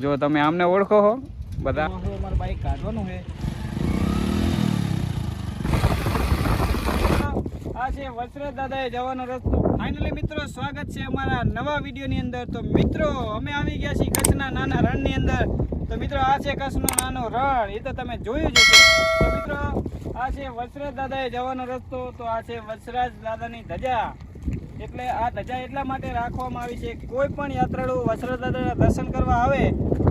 જો તમે આમને ઓળખો હો, બધા. બાઈક કાઢવાનું છે. આ છે વસરત દાદાએ જવાનો રસ્તો. ફાઇનલી મિત્રો, સ્વાગત છે અમારા નવા વિડીયોની અંદર. તો મિત્રો, અમે આવી ગયા છીએ કચ્છના નાના રણની અંદર. તો મિત્રો, આ છે કચ્છનો નાનો રણ. એ તો તમે જોયું જ મિત્રો, આ છે વસરત દાદાએ જવાનો રસ્તો. તો આ છે વસરાજ દાદાની ધજા. એટલે આ ધજા એટલા માટે રાખવામાં આવી છે કે કોઈ પણ યાત્રાળુ વસરત દર્શન કરવા આવે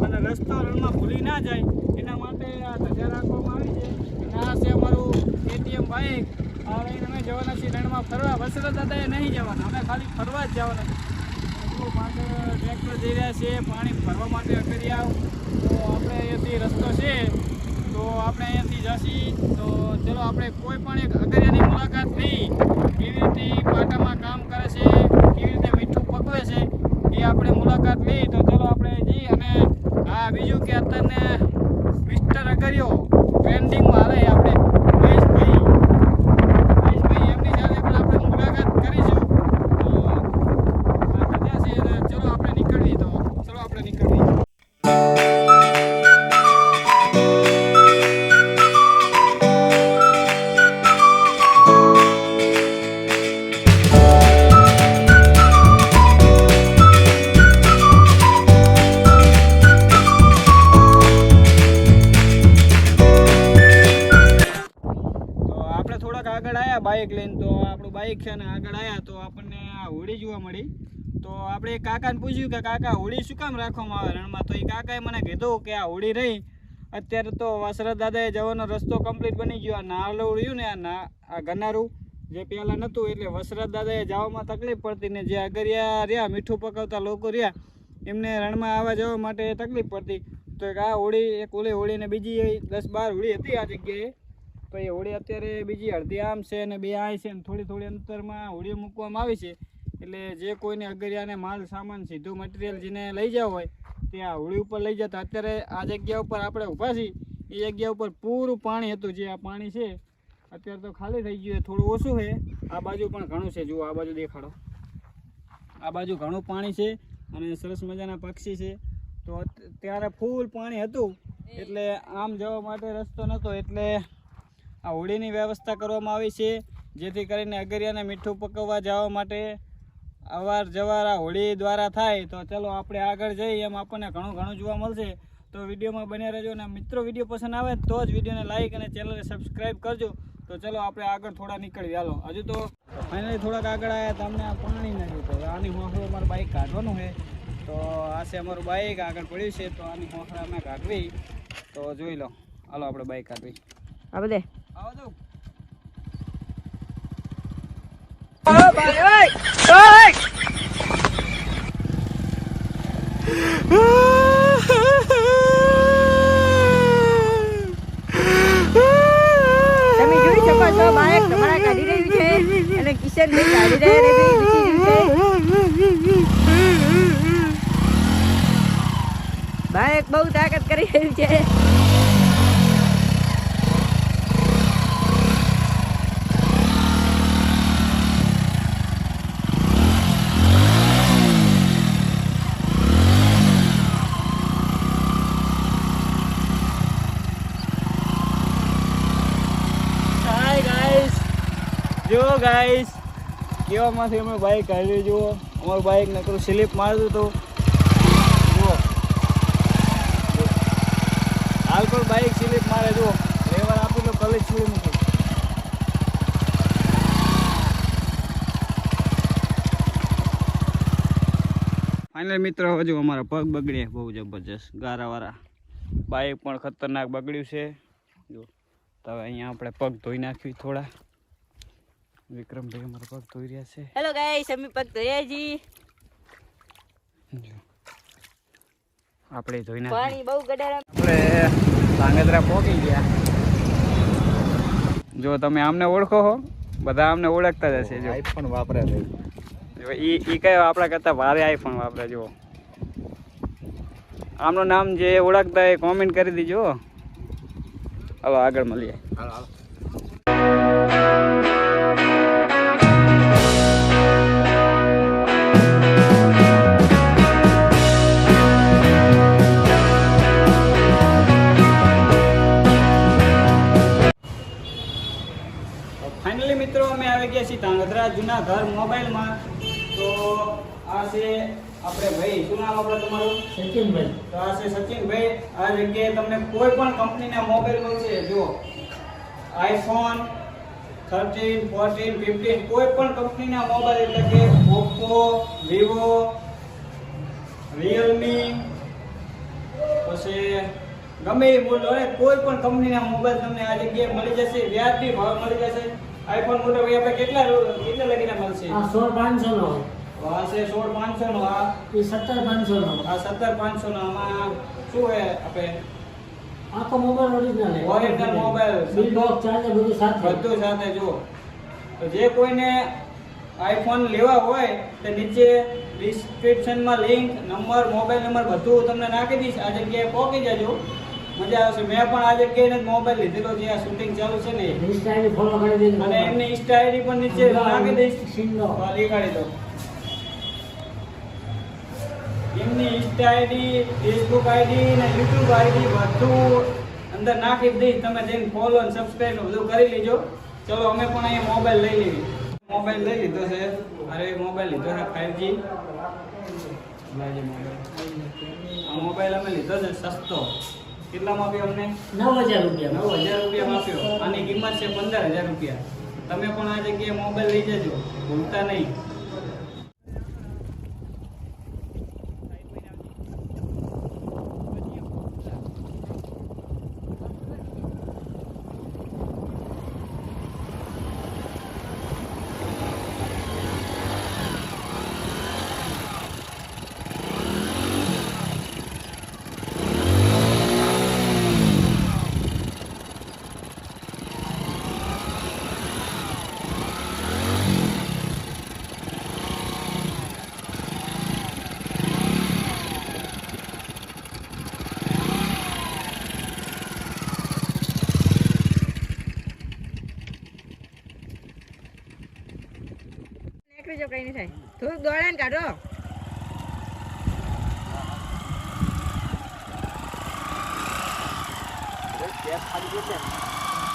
અને રસ્તો રણમાં ભૂલી ના જાય, એના માટે આ ધજા રાખવામાં આવી છે. અને આ છે અમારું એટીએમ બાઇક આ લઈને અમે જવાના છીએ રણમાં ફરવા. વસરત નહીં જવાના. અમે ખાલી ફરવા જ જવાના ટ્રેક્ટર જઈ રહ્યા છે પાણી ભરવા માટે કરી આવ તો આપણે અહીંયાથી રસ્તો છે. તો આપણે અહીંયાથી જશી. તો ચલો આપણે કોઈ પણ એક અગરિયાની મુલાકાત લઈ કેવી રીતે પાટામાં કામ કરે છે, કેવી રીતે મીઠું પકવે છે, એ આપણે મુલાકાત લઈ. તો ચલો આપણે જઈ અને આ બીજું કે અત્યારને મિસ્ટર અગરિયો ટ્રેન્ડિંગમાં આવ્યા તો આપણને આ હોળી જોવા મળી. તો આપણે કાકાને પૂછ્યું કે, કાકા, હોળી શું કામ રાખવામાં આવે? રણમાં તો એ કાકાએ મને કીધું કે, આ હોળી રહી. અત્યારે તો વાસરત દાદાએ જવાનો રસ્તો કમ્પ્લીટ બની ગયો. આ નાલું રહ્યું ને, આ ના, આ ગનારું, જે પહેલાં નહોતું, એટલે વસરત દાદાએ જવામાં તકલીફ પડતી ને જે અગરિયા રહ્યા, મીઠું પકાવતા લોકો રહ્યા, એમને રણમાં આવવા જવા માટે તકલીફ પડતી. તો એક આ હોળી, એક ઓલી હોળી ને બીજી દસ બાર હોળી હતી આ જગ્યાએ. તો એ હોળી અત્યારે બીજી અડધી આમ છે અને બે આ છે ને થોડી થોડી અંતરમાં હોળીઓ મૂકવામાં આવી છે. એટલે જે કોઈને અગરિયાને માલ સામાન સીધું મટીરિયલ જેને લઈ જવું હોય તે આ હોળી ઉપર લઈ જતા. અત્યારે આ જગ્યા ઉપર આપણે ઊભા છીએ. એ જગ્યા ઉપર પૂરું પાણી હતું જે આ પાણી છે અત્યારે તો ખાલી થઈ ગયું થોડું ઓછું છે. આ બાજુ પણ ઘણું છે. જુઓ આ બાજુ દેખાડો. આ બાજુ ઘણું પાણી છે અને સરસ મજાના પક્ષી છે. તો ત્યારે ફૂલ પાણી હતું. એટલે આમ જવા માટે રસ્તો નહોતો એટલે આ હોડીની વ્યવસ્થા કરવામાં આવી છે, જેથી કરીને અગરિયાને મીઠું પકવવા જવા માટે અવાર જવાર આ હોડી દ્વારા થાય. તો ચલો આપણે આગળ જઈએ, એમ આપણને ઘણું ઘણું જોવા મળશે. તો વિડીયોમાં બન્યા રહેજો અને મિત્રો વીડિયો પસંદ આવે તો જ વિડીયોને લાઈક અને ચેનલને સબસ્ક્રાઈબ કરજો. તો ચલો આપણે આગળ થોડા નીકળીએ. હાલો, હજુ તો ફાઇનલી થોડાક આગળ આવ્યા તમને આ પાણી નાખ્યું તો આની હોંસળું અમારું બાઇક કાઢવાનું છે. તો આ છે અમારું બાઇક આગળ પડ્યું છે, તો આની હોંસળા અમે કાઢવી. તો જોઈ લો. હાલો, આપણે બાઇક કાઢવી. બાળક બહુ તાકાત કરી રહ્યું છે હાય ગાઈસ જો ગાઈસ કેવામાંથી અમે બાઇક હાલી જુઓ અમારું બાઇક નકરું સ્લીપ મારતું હતું. જુઓ. હાલ પણ બાઇક સ્લીપ મારે, જુઓ. લેવર આપું તો કલેજ છોડી મૂકી ફાઇનલ મિત્રો હજુ અમારા પગ બગડ્યા. બહુ જબરજસ્ત ગારાવાળા. બાઇક પણ ખતરનાક બગડ્યું છે. જો તો અહીંયા આપણે પગ ધોઈ નાખ્યું થોડા. વિક્રમભાઈ અમારા પગ ધોઈ રહ્યા છે. હેલો ગાઈસ અમે પગ ધોયા જો. આપણે ધોઈ નાખી પાણી બહુ ગડારા આપણે ધાંગધ્રા પહોંચી ગયા. જો તમે આમને ઓળખો હો બધા આમને ઓળખતા જ હશે જો. આઈફોન વાપરે છે. જો ઈ ઈ કયો આપણા કરતા ભારે આઈફોન વાપરે જો આમનું નામ જે ઓળખતા એ કોમેન્ટ કરી દીજો હાલો આગળ મળીએ. હાલો હાલો. તમારા જૂના ઘર મોબાઈલમાં તો આ છે આપણે ભાઈ. શું નામ આપણે તમારું? સચિનભાઈ. તો આ છે સચિનભાઈ. આ જગ્યાએ તમને કોઈ પણ કંપનીના મોબાઈલ મળશે જો આઈફોન થર્ટીન ફોર્ટીન ફિફ્ટીન કોઈ પણ કંપનીના મોબાઈલ એટલે કે ઓપ્પો વિવો રિયલમી પછી ગમે એ બોલો હોય કોઈ પણ કંપનીના મોબાઈલ તમને આ જગ્યાએ મળી જશે વ્યાજબી ભાવ મળી જશે. આઈફોન મોટો ભાઈ આપણે કેટલા કેટલા લગીને મળશે આ સોળ પાંચસો નો. આ છે સોળ પાંચસો નો આ એ સત્તર પાંચસો નો. આ સત્તર પાંચસો નો આમાં શું હોય આપણે? આખો મોબાઈલ ઓરિજિનલ હે original mobile bill box charger બધું. સાથે. બધું સાથે જો તો જે કોઈને આઈફોન લેવા હોય તો નીચે ડિસ્ક્રિપ્શનમાં લિંક નંબર મોબાઈલ નંબર બધું તમને નાખી દઈશ. આ જગ્યાએ પહોંચી જજો. મજા આવશે. મેં પણ આજે જગ્યાએ મોબાઈલ લીધેલો છે. આ શૂટિંગ ચાલુ છે ને. ઇન્સ્ટાઈડી ફોલો કરી દેજો. અને એમની ઇન્સ્ટા આઈડી પણ નીચે નાખી દઈશ. સિંગલો તો આ દો. એમની ઇન્સ્ટા આઈડી ફેસબુક આઈડી અને યુટ્યુબ આઈડી બધું અંદર નાખી દઈશ. તમે જઈને ફોલો અને સબસ્ક્રાઇબ બધું કરી લેજો. ચલો અમે પણ અહીંયા મોબાઈલ લઈ લેવી. મોબાઈલ લઈ લીધો છે. અરે મોબાઈલ લીધો છે ફાઈવજી આ મોબાઈલ અમે લીધો છે સસ્તો. કેટલામાં આપ્યો અમને? નવ હજાર રૂપિયા. નવ હજાર રૂપિયામાં આપ્યો. આની કિંમત છે પંદર હજાર રૂપિયા. તમે પણ આ જગ્યાએ મોબાઈલ લઈ જજો. ભૂલતા નહીં. નીકળી જાવ કઈ નહીં થાય. થોડુંક દોડે ને કાઢો. ખાલી